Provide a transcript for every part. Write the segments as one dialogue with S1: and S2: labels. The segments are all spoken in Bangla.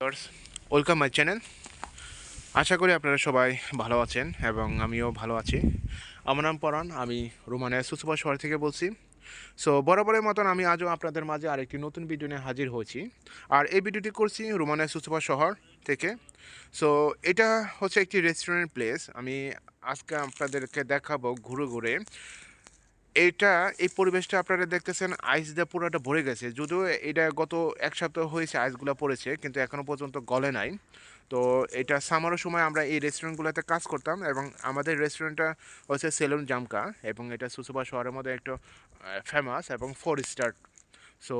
S1: ওয়েলকাম মাই চ্যানেল আশা করি আপনারা সবাই ভালো আছেন এবং আমিও ভালো আছি। আমার নাম পরাণ, আমি রোমানিয়া সুসুপা শহর থেকে বলছি। সো বরাবরের মতন আমি আজও আপনাদের মাঝে আরেকটি নতুন ভিডিও নিয়ে হাজির হয়েছি। আর এই ভিডিওটি করছি রোমানিয়া সুসুপা শহর থেকে। সো এটা হচ্ছে একটি রেস্টুরেন্ট প্লেস আমি আজকে আপনাদেরকে দেখাবো ঘুরে ঘুরে এটা, এই পরিবেশটা আপনারা দেখতেছেন আইস দিয়ে পুরোটা ভরে গেছে। যদিও এটা গত এক সপ্তাহ হয়েছে আইসগুলো পড়েছে, কিন্তু এখনও পর্যন্ত গলে নাই। তো এটা সামারের সময় আমরা এই রেস্টুরেন্টগুলোতে কাজ করতাম এবং আমাদের রেস্টুরেন্টটা হচ্ছে সেলুন জামকা এবং এটা সুসুবা শহরের মধ্যে একটু ফেমাস এবং ফোর স্টার সো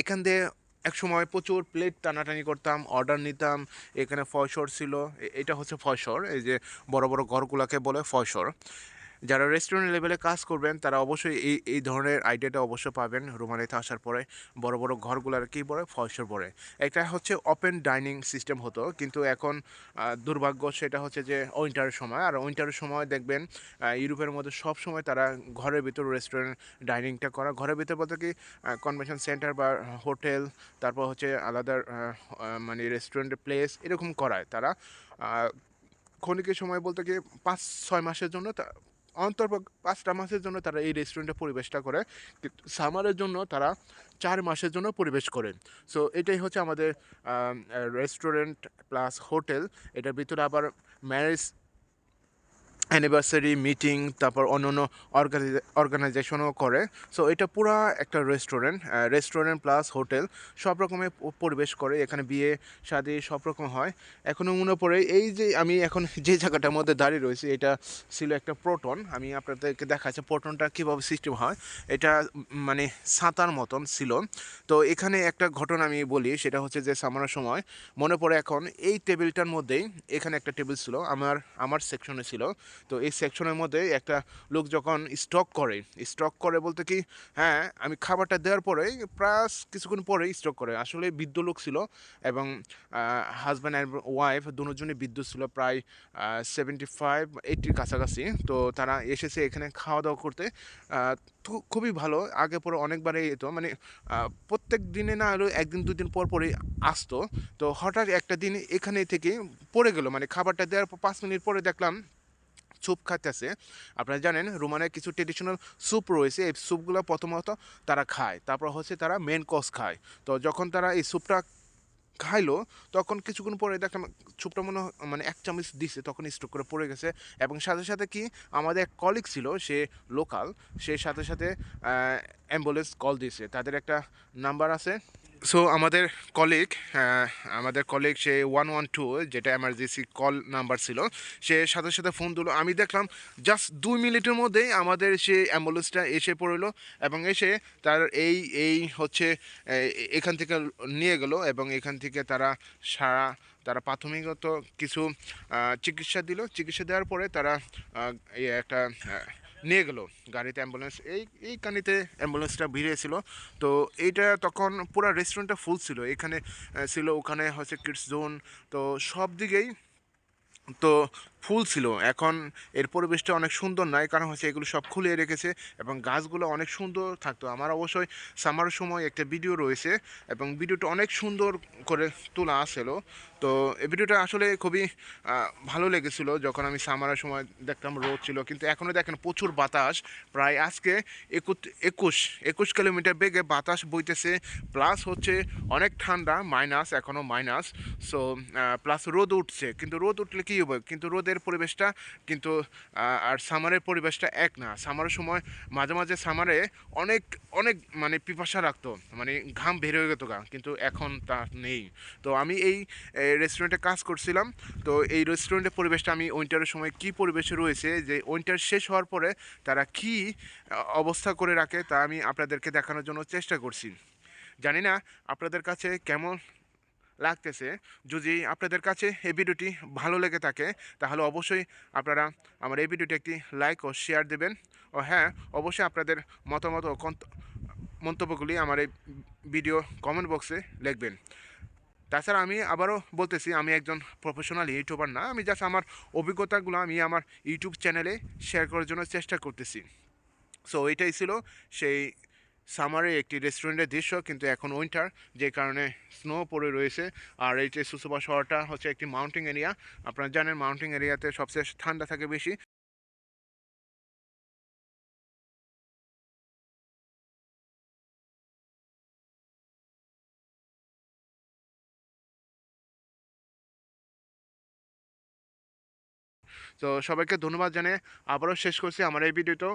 S1: এখান দিয়ে এক সময় প্রচুর প্লেট টানাটানি করতাম অর্ডার নিতাম, এখানে ফয়সর ছিল এটা হচ্ছে ফয়সর, এই যে বড় বড় ঘরগুলোকে বলে ফয়সর। যারা রেস্টুরেন্ট লেভেলে কাজ করবেন, তারা অবশ্যই এই এই ধরনের আইডিয়াটা অবশ্যই পাবেন। রুমানিতে আসার পরে বড় বড় ঘরগুলোর কী পড়ে ফয়সর পড়ে একটা হচ্ছে ওপেন ডাইনিং সিস্টেম হতো। কিন্তু এখন দুর্ভাগ্য সেটা হচ্ছে যে উইন্টারের সময়। আর উইন্টারের সময় দেখবেন ইউরোপের মধ্যে সব সময় তারা ঘরের ভিতর রেস্টুরেন্ট ডাইনিংটা করা। ঘরের ভিতর বলতে কি কনভেনশন সেন্টার বা হোটেল তারপর হচ্ছে আলাদা মানে রেস্টুরেন্ট প্লেস এরকম করায় তারা। ক্ষণিকের সময় বলতে কি, পাঁচ, ছয় মাসের জন্য অন্তর পাঁচটা মাসের জন্য তারা এই রেস্টুরেন্টে পরিবেশটা করে সামারের জন্য তারা চার মাসের জন্য পরিবেশ করে। সো এটাই হচ্ছে আমাদের রেস্টুরেন্ট প্লাস হোটেল এটার ভিতরে আবার ম্যারেজ অ্যানিভার্সারি মিটিং তারপর অন্য অন্য অর্গানাইজেশনও করে। সো এটা পুরা একটা রেস্টুরেন্ট রেস্টুরেন্ট প্লাস হোটেল সব রকমের পরিবেশ করে। এখানে বিয়ে, শাদি সব রকম হয়। এখনও মনে পড়ে, এই যে আমি এখন যে জায়গাটার মধ্যে দাঁড়িয়ে রয়েছি, এটা ছিল একটা প্রোটন আমি আপনাদেরকে দেখাচ্ছি প্রোটনটা কীভাবে সিস্টেম হয়। এটা মানে সাঁতার মতন ছিল। তো, এখানে একটা ঘটনা আমি বলি, সেটা হচ্ছে যে সামানোর সময় মনে পড়ে এখন, এই টেবিলটার মধ্যেই এখানে একটা টেবিল ছিল, আমার আমার সেকশনে ছিল। তো এই সেকশনের মধ্যে একটা লোক যখন স্টক করে স্টক করে বলতে কি হ্যাঁ আমি খাবারটা দেওয়ার পরে প্রায় কিছুক্ষণ পরে স্টক করে। আসলে বৃদ্ধ লোক ছিল এবং হাজব্যান্ড অ্যান্ড ওয়াইফ দুজনই বৃদ্ধ ছিল প্রায় সেভেন্টি ফাইভ এইটির কাছাকাছি। তো তারা এসেছে এখানে খাওয়া দাওয়া করতে খুবই ভালো। আগে পরে অনেকবারই যেত মানে প্রত্যেক দিনে না হলেও একদিন, দুদিন পর পরই আসতো। তো হঠাৎ একটা দিন এখানে থেকে পড়ে গেল। মানে খাবারটা দেওয়ার পর পাঁচ মিনিট পরে দেখলাম স্যুপ খাইতেছে। আপনারা জানেন, রোমানের কিছু ট্রেডিশনাল স্যুপ রয়েছে, এই স্যুপগুলো প্রথমত তারা খায়, তারপর হচ্ছে তারা মেন কোর্স খায়। তো যখন তারা এই স্যুপটা খাইলো, তখন কিছুক্ষণ পরে দেখলাম স্যুপটা মনে মানে এক চামচ দিছে, তখন স্ট্রোক করে পড়ে গেছে। এবং সাথে সাথে কি, আমাদের এক কলিগ ছিল, সে লোকাল সে সাথে সাথে অ্যাম্বুলেন্স কল দিয়েছে। তাদের একটা নাম্বার আছে সো আমাদের কলিগ আমাদের কলিগ সে ওয়ান ওয়ান টু যেটা এমার্জেন্সি কল নাম্বার ছিল, সে সাথে সাথে ফোন দিল আমি দেখলাম জাস্ট দুই মিনিটের মধ্যেই আমাদের সে অ্যাম্বুলেন্সটা এসে পড়ল এবং এসে তার এই এই হচ্ছে এখান থেকে নিয়ে গেল এবং এখান থেকে তারা সারা, তারা প্রাথমিকত কিছু চিকিৎসা দিল। চিকিৎসা দেওয়ার পরে তারা একটা নিয়ে গেলো গাড়িতে অ্যাম্বুলেন্স এই এই কানিতে অ্যাম্বুলেন্সটা ভিড়ে ছিল তো এইটা তখন পুরো রেস্টুরেন্টটা ফুল ছিল। এখানে ছিল ওখানে হচ্ছে কিডস জোন তো সব দিকেই তো ফুল ছিল। এখন এর পরিবেশটা অনেক সুন্দর নয়, কারণ হচ্ছে এগুলো সব খুলে রেখেছে এবং গাছগুলো অনেক সুন্দর থাকতো। আমার অবশ্যই সামার সময় একটা ভিডিও রয়েছে এবং ভিডিওটা অনেক সুন্দর করে তোলা আসছিল তো এই ভিডিওটা আসলে খুবই ভালো লেগেছিল যখন আমি সামারের সময় দেখতাম রোদ ছিল। কিন্তু এখনও দেখেন প্রচুর বাতাস। প্রায় আজকে একুশ একুশ কিলোমিটার বেগে বাতাস বইতেছে। প্লাস হচ্ছে অনেক ঠান্ডা, মাইনাস এখনও মাইনাস। সো প্লাস রোদ উঠছে। কিন্তু রোদ উঠলে কী হবে? কিন্তু রোদের পরিবেশটা কিন্তু আর সামারের পরিবেশটা এক না। সামারের সময় মাঝে মাঝে সামারে অনেক অনেক মানে পিপাসা রাখতো মানে ঘাম বের হয়ে যেত গা কিন্তু এখন তা নেই। তো আমি এই রেস্টুরেন্টে কাজ করছিলাম, তো এই রেস্টুরেন্টের পরিবেশটা আমি উইন্টারের সময় কি পরিবেশে রয়েছে, যে উইন্টার শেষ হওয়ার পরে তারা কি অবস্থা করে রাখে তা আমি আপনাদেরকে দেখানোর জন্য চেষ্টা করছি। জানি না আপনাদের কাছে কেমন লাগতেছে। যদি আপনাদের কাছে এই ভিডিওটি ভালো লেগে থাকে, তাহলে অবশ্যই আপনারা আমার এই ভিডিওটি একটি লাইক ও শেয়ার দেবেন। ও হ্যাঁ অবশ্যই আপনাদের মতামত ও মন্তব্যগুলি আমার এই ভিডিও কমেন্ট বক্সে লিখবেন। তাছাড়া আমি আবারও বলতেছি, আমি একজন প্রফেশনাল ইউটিউবার না, আমি জাস্ট আমার অভিজ্ঞতাগুলো আমি আমার ইউটিউব চ্যানেলে শেয়ার করার জন্য চেষ্টা করতেছি। সো এইটাই ছিল সেই সামারে একটি রেস্টুরেন্টের দৃশ্য, কিন্তু এখন উইন্টার, যে কারণে স্নো পড়ে রয়েছে। আর এই যে সুসুবা শহরটা হচ্ছে একটি মাউন্টেন এরিয়া। আপনারা জানেন মাউন্টেন এরিয়াতে সবচেয়ে ঠান্ডা থাকে বেশি। তো সবাইকে ধন্যবাদ জানিয়ে আবারও শেষ করছি আমার এই ভিডিওটা